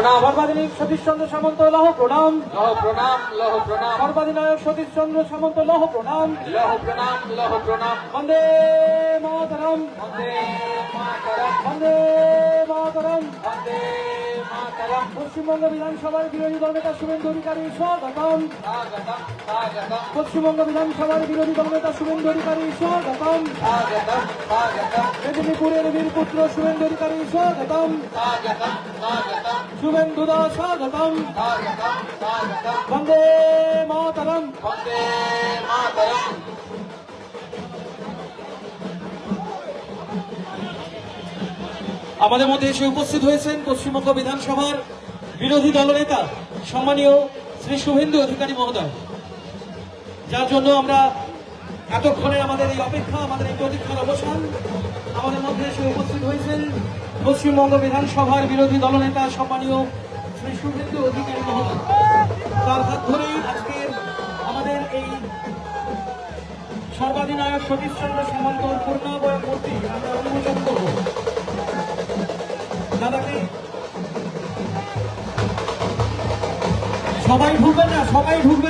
প্রণাম। সর্বাধিনায়ক সতীশ চন্দ্র সামন্ত লহ প্রণাম। লহ প্রণাম লহ প্রণাম। সর্বাধিনায়ক সতীশ চন্দ্র সামন্ত লহ প্রণাম। লহ প্রণাম লহ প্রণাম। বন্দে মাতরম। বন্দে মাতরম। বন্দে মাতরম। বন্দে মাতরম। পশ্চিমবঙ্গ বিধানসভার বিরোধী দলনেতা শুভেন্দু অধিকারী স্বাগতম। স্বাগতম স্বাগতম। পশ্চিমবঙ্গ বিধানসভার বিরোধী দলনেতা শুভেন্দু অধিকারী স্বাগতম। স্বাগতম স্বাগতম। মেদিনীপুরের বীরপুত্র শুভেন্দু অধিকারী স্বাগতম। স্বাগতম স্বাগতম। বন্দে মাতরম বন্দে মাতরম আমাদের মধ্যে এসে উপস্থিত হয়েছেন পশ্চিমবঙ্গ বিধানসভার বিরোধী দলনেতা সম্মানীয় শ্রী শুভেন্দু অধিকারী মহোদয়। যার জন্য আমরা এতক্ষণে আমাদের এই অপেক্ষা, আমাদের এই প্রতীক্ষার অবসান আমাদের মধ্যে এসে উপস্থিত হয়েছেন পশ্চিমবঙ্গ বিধানসভার বিরোধী দলনেতা সম্মানীয় শ্রী শুভেন্দু অধিকারী মহোদয়। তার হাত ধরেই আজকের আমাদের এই সর্বাধিনায়ক সতীশ চন্দ্র সামন্ত পূর্ণাবয় মূর্তি আমরা উন্মোচন করব। দাদাকে সবাই ঢুকবেন না, সবাই ঢুকবেন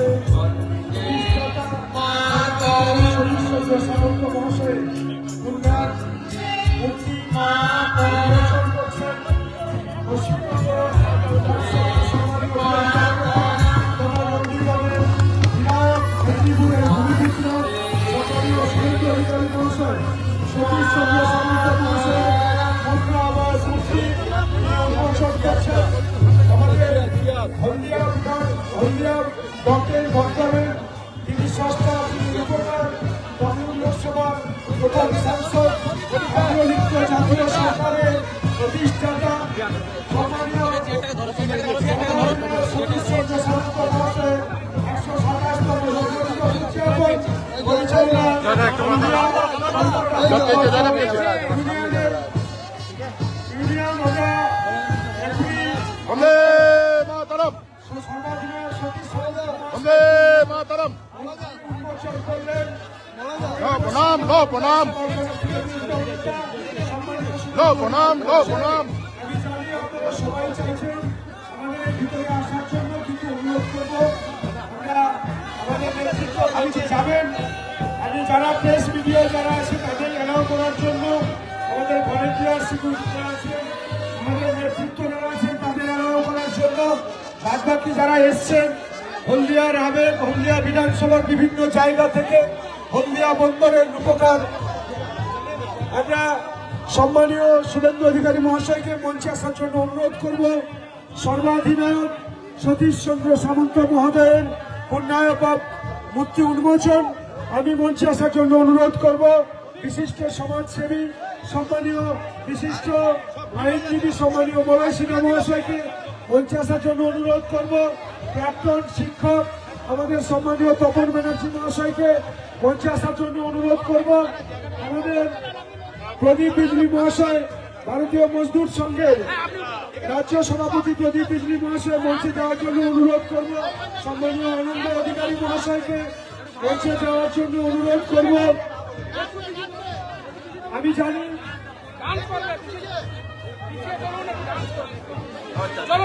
সতীশ চন্দ্র সামন্ত মহাশয় মুদ্রা আবাস মূর্তি উন্মোচন করছেন আমাদের হলদিয়া হলদিয়া বর্তমানে তিনি সস্তা তিনি উপকার তমলুক লোকসভার প্রধান সাংসদ বন্দে মাতরম বন্দে মাতরম প্রণাম লো প্রণাম লো প্রণাম লো প্রণাম সবাই চাইছেন আমাদের ভিতরে আসার জন্য কিন্তু অনুরোধ করব আমরা আমাদের নেতৃত্ব যাবেন যারা প্রেস মিডিয়া যারা আছে, তাদের এলাও করার জন্য আমাদের ভলেন্টিয়ার সিকিউরিটি যারা আছে, আমাদের নেতৃত্ব যারা আছেন তাদের এলাও করার জন্য বাদ বাকি যারা এসছেন, হলদিয়ার আবেগ, হলদিয়া বিধানসভার বিভিন্ন জায়গা থেকে হলদিয়া বন্দরের উপকার। আমরা সম্মানীয় শুভেন্দু অধিকারী মহাশয়কে মঞ্চে আসার জন্য অনুরোধ করব। সর্বাধিনায়ক সতীশ চন্দ্র সামন্ত মহোদয়ের কন্যায়ক মূর্তি উন্মোচন। আমি মঞ্চে আসার জন্য অনুরোধ করব, বিশিষ্ট সমাজসেবী, সম্মানীয় বিশিষ্ট আইনজীবী, সম্মানীয় মলয় সিনহা মহাশয়কে মঞ্চে আসার জন্য অনুরোধ করব। প্রাক্তন শিক্ষক, আমাদের সম্মানীয় তপন ব্যানার্জি মহাশয়কে মঞ্চে আসার জন্য অনুরোধ করব। আমাদের প্রদীপ বিজলি মহাশয়, ভারতীয় মজদুর সংঘের রাজ্য সভাপতি প্রদীপ বিজলি মহাশয় মঞ্চে যাওয়ার জন্য অনুরোধ করব। সম্মানীয় আনন্দ অধিকারী মহাশয়কে মঞ্চে যাওয়ার জন্য অনুরোধ করব। আমি জানি